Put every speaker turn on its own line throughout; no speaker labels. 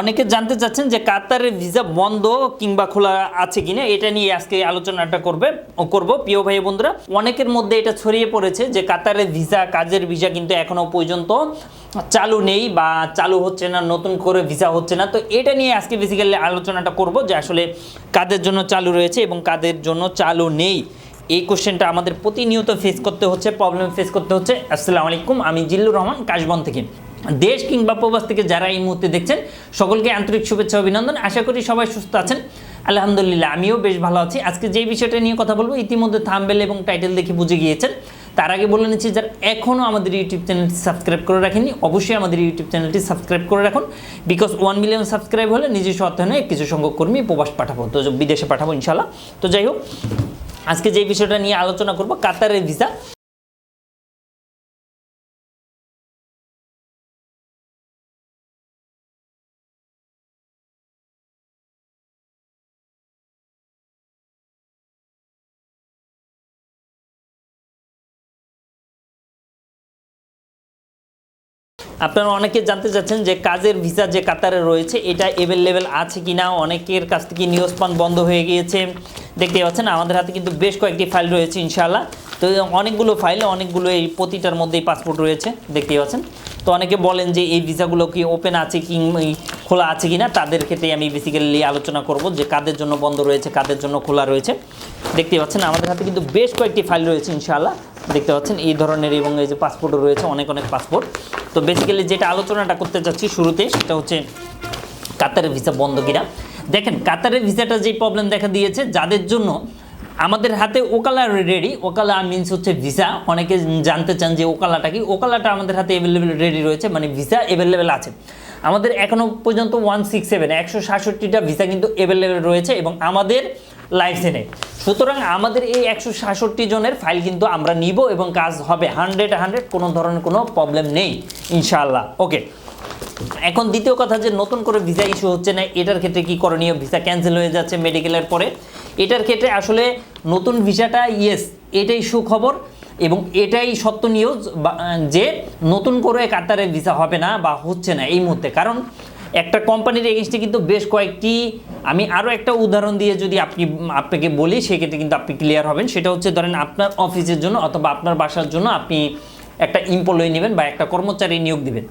অনেকে জানতে চাচ্ছেন যে কাতারের ভিসা বন্ধ কিংবা খোলা আছে কিনা, এটা নিয়ে আজকে আলোচনাটা করবে, করব। প্রিয় ভাই বন্ধুরা, অনেকের মধ্যে এটা ছড়িয়ে পড়েছে যে কাতারের ভিসা, কাজের ভিসা কিন্তু এখনও পর্যন্ত চালু নেই বা চালু হচ্ছে না, নতুন করে ভিসা হচ্ছে না। তো এটা নিয়ে আজকে বেসিক্যালি আলোচনাটা করব যে আসলে কাদের জন্য চালু রয়েছে এবং কাদের জন্য চালু নেই। এই কোশ্চেনটা আমাদের প্রতিনিয়ত ফেস করতে হচ্ছে প্রবলেম ফেস করতে হচ্ছে। আসসালামু আলাইকুম, আমি জিল্লুর রহমান, কাশবন থেকে। দেশ কিংবা প্রবাস থেকে যারা এই মুহূর্তে দেখছেন, সকলকে আন্তরিক শুভেচ্ছা, অভিনন্দন। আশা করি সবাই সুস্থ আছেন। আলহামদুলিল্লাহ, আমিও বেশ ভালো আছি। আজকে যে বিষয়টা নিয়ে কথা বলব, ইতিমধ্যে থাম্বেল এবং টাইটেল দেখে বুঝে গিয়েছেন। তার আগে বলে নিচ্ছি, যারা এখনও আমাদের ইউটিউব চ্যানেলটি সাবস্ক্রাইব করে রাখেনি অবশ্যই আমাদের ইউটিউব চ্যানেলটি সাবস্ক্রাইব করে রাখুন। বিকজ ওয়ান মিলিয়ন সাবস্ক্রাইব হলে নিজস্ব অর্থায়নে কিছু সংখ্যক কর্মী প্রবাস পাঠাবো, তো বিদেশে পাঠাবো ইনশাল্লাহ তো যাই হোক, আজকে যে বিষয়টা নিয়ে আলোচনা করব, কাতারের ভিসা। আপনারা অনেকে জানতে চাচ্ছেন যে কাজের ভিসা যে কাতারে রয়েছে, এটা অ্যাভেলেবেল আছে কি না অনেকের কাছ থেকে নিউজ পান বন্ধ হয়ে গিয়েছে। দেখতে পাচ্ছেন, আমাদের হাতে কিন্তু বেশ কয়েকটি ফাইল রয়েছে ইনশাআল্লাহ। তো অনেকগুলো ফাইলে অনেকগুলো এই প্রতিটার মধ্যেই পাসপোর্ট রয়েছে, দেখতে পাচ্ছেন। তো অনেকে বলেন যে এই ভিসাগুলো কি ওপেন আছে কি খোলা আছে কি না তাদের ক্ষেত্রে আমি বেসিক্যালি আলোচনা করব যে কাদের জন্য বন্ধ রয়েছে, কাদের জন্য খোলা রয়েছে। দেখতে পাচ্ছেন, আমাদের হাতে কিন্তু বেশ কয়েকটি ফাইল রয়েছে ইনশাআল্লাহ। দেখতে পাচ্ছেন, এই ধরনের এবং এই যে পাসপোর্টও রয়েছে, অনেক অনেক পাসপোর্ট তো বেসিক্যালি যেটা আলোচনাটা করতে চাচ্ছি শুরুতে, সেটা হচ্ছে কাতারের ভিসা বন্ধ কিনা। দেখেন, কাতারের ভিসাটা যে প্রবলেম দেখা দিয়েছে, যাদের জন্য আমাদের হাতে ওকালা রেডি ওকালা মিনস হচ্ছে ভিসা অনেকে জানতে চান যে ওকালাটা কি, ওকালাটা আমাদের হাতে অ্যাভেলেবেল রেডি রয়েছে মানে ভিসা অ্যাভেলেবেল আছে। আমাদের এখনও পর্যন্ত ওয়ান সিক্স সেভেন একশো সাতষট্টিটা ভিসা কিন্তু অ্যাভেলেবেল রয়েছে এবং আমাদের লাইসেন্সে সুতরাং আমাদের এই একশো সাতষট্টি জনের ফাইল কিন্তু আমরা নিব এবং কাজ হবে হান্ড্রেড হান্ড্রেড কোনো ধরনের কোনো প্রবলেম নেই, ইনশাআল্লাহ। ওকে এখন দ্বিতীয় কথা যে নতুন করে ভিসা ইস্যু হচ্ছে না, এটার ক্ষেত্রে কি করণীয়? ভিসা ক্যান্সেল হয়ে যাচ্ছে মেডিকেলের পরে। এটার ক্ষেত্রে আসলে নতুন ভিসাটা ইয়েস এটাই সুখবর এবং এটাই সত্য নিউজ যে নতুন করে কাতারে ভিসা হবে না বা হচ্ছে না এই মুহূর্তে। কারণ একটা কোম্পানির এগেনস্টে কিন্তু বেশ কয়েকটি, আমি আরও একটা উদাহরণ দিয়ে যদি আপনি, আপনাকে বলি, সেক্ষেত্রে কিন্তু আপনি ক্লিয়ার হবেন। সেটা হচ্ছে ধরেন আপনার অফিসের জন্য অথবা আপনার বাসার জন্য আপনি একটা এমপ্লয়ি নেবেন বা একটা কর্মচারী নিয়োগ দিবেন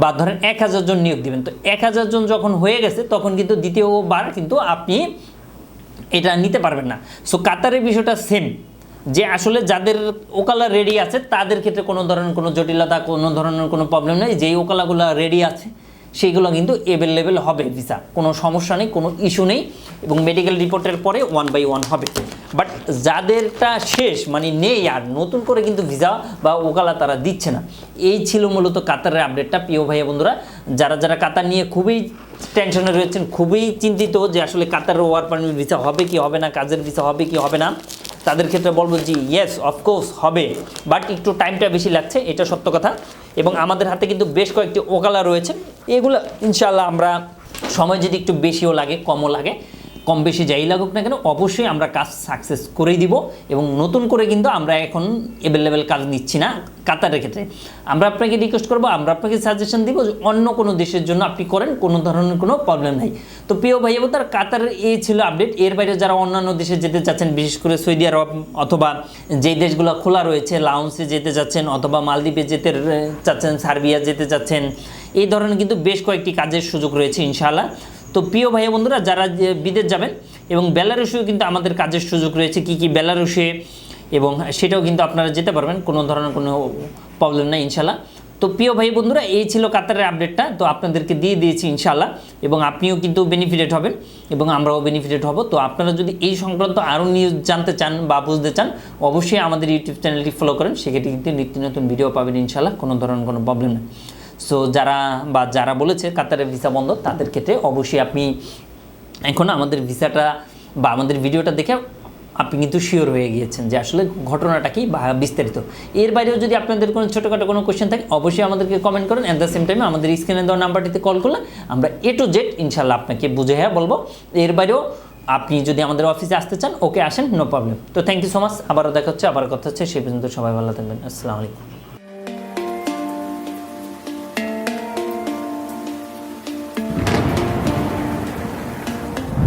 বা ধরেন এক হাজার জন নিয়োগ দিবেন। তো এক হাজার জন যখন হয়ে গেছে, তখন কিন্তু দ্বিতীয়বার কিন্তু আপনি এটা নিতে পারবেন না। সো কাতারের বিষয়টা সেম যে আসলে যাদের ওকালা রেডি আছে, তাদের ক্ষেত্রে কোনো ধরনের কোনো জটিলতা, কোনো ধরনের কোনো প্রবলেম নেই। যেই ওকালাগুলো রেডি আছে সেইগুলো কিন্তু অ্যাভেলেবেল হবে ভিসা কোনো সমস্যা নেই, কোনো ইস্যু নেই এবং মেডিকেল রিপোর্টের পরে ওয়ান বাই ওয়ান হবে। বাট যাদেরটা শেষ মানে নেই আর নতুন করে কিন্তু ভিসা বা ওকালা তারা দিচ্ছে না। এই ছিল মূলত কাতারের আপডেটটা প্রিয় ভাইয়া বন্ধুরা, যারা যারা কাতার নিয়ে খুবই টেনশনে রয়েছেন, খুবই চিন্তিত যে আসলে কাতারের ওয়ার পারমিট ভিসা হবে কি হবে না, কাজের ভিসা হবে কি হবে না তাদের ক্ষেত্রে বলব জি ইয়েস অফকোর্স হবে। বাট একটু টাইমটা বেশি লাগছে, এটা সত্য কথা। এবং আমাদের হাতে কিন্তু বেশ কয়েকটি ওকালা রয়েছে। এগুলো ইনশাল্লাহ আমরা সময় যদি একটু বেশিও লাগে, কমও লাগে। কম বেশি যাই লাগুক না কেন, অবশ্যই আমরা কাজ সাকসেস করেই দিব এবং নতুন করে কিন্তু আমরা এখন অ্যাভেলেবেল কাজ নিচ্ছি না কাতারের ক্ষেত্রে। আমরা আপনাকে রিকোয়েস্ট করব, আমরা আপনাকে সাজেশন দিব যে অন্য কোনো দেশের জন্য আপনি করেন, কোনো ধরনের কোনো প্রবলেম নাই। তো প্রিয় ভাই তার কাতারের এই ছিল আপডেট এর বাইরে যারা অন্যান্য দেশে যেতে চাচ্ছেন, বিশেষ করে সৌদি আরব অথবা যেই দেশগুলো খোলা রয়েছে লাউন্সে যেতে চাচ্ছেন অথবা মালদ্বীপে যেতে চাচ্ছেন, সার্বিয়া যেতে চাচ্ছেন, এই ধরনের কিন্তু বেশ কয়েকটি কাজের সুযোগ রয়েছে, ইনশাআল্লাহ। তো প্রিয় ভাই বন্ধুরা, যারা বিদেশ যাবেন এবং বেলারুশেও কিন্তু আমাদের কাজের সুযোগ রয়েছে, কি কি বেলারুশে এবং সেটাও কিন্তু আপনারা যেতে পারবেন, কোনো ধরনের কোনো প্রবলেম নেই ইনশাল্লাহ তো প্রিয় ভাই বন্ধুরা, এই ছিল কাতারের আপডেটটা তো আপনাদেরকে দিয়ে দিয়েছি ইনশাল্লাহ এবং আপনিও কিন্তু বেনিফিটেড হবেন এবং আমরাও বেনিফিটেড হব। তো আপনারা যদি এই সংক্রান্ত আরও নিউজ জানতে চান বা বুঝতে চান, অবশ্যই আমাদের ইউটিউব চ্যানেলটি ফলো করেন সেক্ষেত্রে কিন্তু নিত্য নতুন ভিডিও পাবেন ইনশাল্লাহ কোনো ধরনের কোনো প্রবলেম নেই। সো যারা বা যারা বলেছে কাতারের ভিসা বন্ধ, তাদের ক্ষেত্রে অবশ্যই আপনি এখন আমাদের ভিসাটা বা আমাদের ভিডিওটা দেখে আপনি কিন্তু শিওর হয়ে গিয়েছেন যে আসলে ঘটনাটা কি বা বিস্তারিত। এর বাইরেও যদি আপনাদের কোনো ছোটোখাটো কোনো কোয়েশ্চেন থাকে, অবশ্যই আমাদেরকে কমেন্ট করেন। অ্যাট দ্য সেম টাইমে আমাদের স্ক্রিনে দেওয়া নাম্বারটিতে কল করলে আমরা এ টু জেড ইনশাল্লাহ আপনাকে বুঝে হ্যাঁ বলব। এর বাইরেও আপনি যদি আমাদের অফিসে আসতে চান ওকে আসেন নো প্রবলেম তো থ্যাংক ইউ সো মাচ আবারও দেখা হচ্ছে আবার কথা হচ্ছে। সেই পর্যন্ত সবাই ভালো থাকবেন। আসসালামু আলাইকুম।